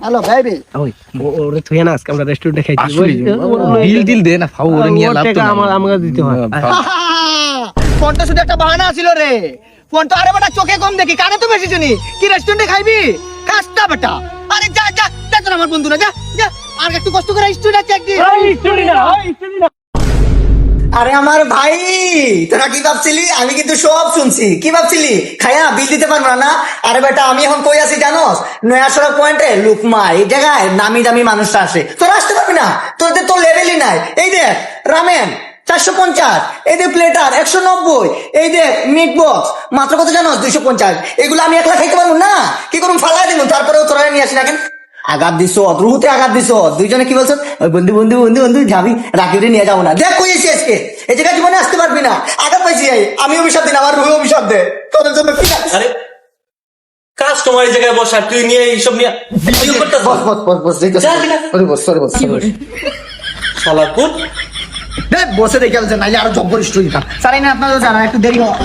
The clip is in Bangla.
হ্যালো বেবি ওই ওরে তুই না আজকে আমরা রেস্টুরেন্টে খাইছি আসলে ডিল ডিল দে না ফাউ ওরে নিয়ে লাভ টাকা আমার আমাকে দিতে হয়। ফোনটা শুধু একটা বাহানা ছিল রে। ফোন তো আরে বেটা চোখে কম দেখি কানে তো বেশি শুনি। কি রেস্টুরেন্টে খাইবি? কাজটা বেটা। আরে যা যা যা আমার বন্ধু না যা যা। আর একটু কষ্ট করে স্টুডেন্ট চেক দি স্টুডেন্ট না স্টুডেন্ট না। আরে আমার ভাই, তোরা কি ভাবছিলি? আমি কিন্তু সব শুনছি। কি ভাবছিলি? খায়া, বিল দিতে পারব না? না আরে বেটা, আমি এখন কই আছি জানোস? নয়া সড়ক পয়েন্টে লুকমা, এই জায়গায় নামি দামি মানুষরা আসে। তোরা আসতে পারবি না? তোদের তো লেভেলই নাই। এই দেখ, রামেন, চারশো পঞ্চাশ। এই দেখ প্লেটার একশো নব্বই। এই দেখ মিট বক্স মাত্র কত জানো দুইশো পঞ্চাশ। এগুলো আমি একলা খাইতে পারব না? কি করুন ফালাই দিব তারপরেও তোরা নিয়ে আসি না কেন? আঘাত দিছ রুহুতে আঘাত দিছ। দুইজনে কি বলছো? ওই বন্ধু বন্ধু বন্ধু বন্ধু যাবি রাকিবরে নিয়ে যাব না। দেখ কই এসে আজকে? এই জায়গায় জীবনে আসতে পারবি না। আঘাত পাইছি এই। আমি অভিশাপ দিন আমার রুহু অভিশাপ দে। তোদের জন্য কি না? আরে কাস্টমার এই জায়গায় বসা তুই নিয়ে এইসব নিয়ে ভিডিও করতে বস বস বস boss sorry boss sorry boss শালা কোন দেখ বসে দেখে আলছে নাইলে আরও জব্বর স্টোরি স্যার না আপনারা জানা একটু দেরি হয়।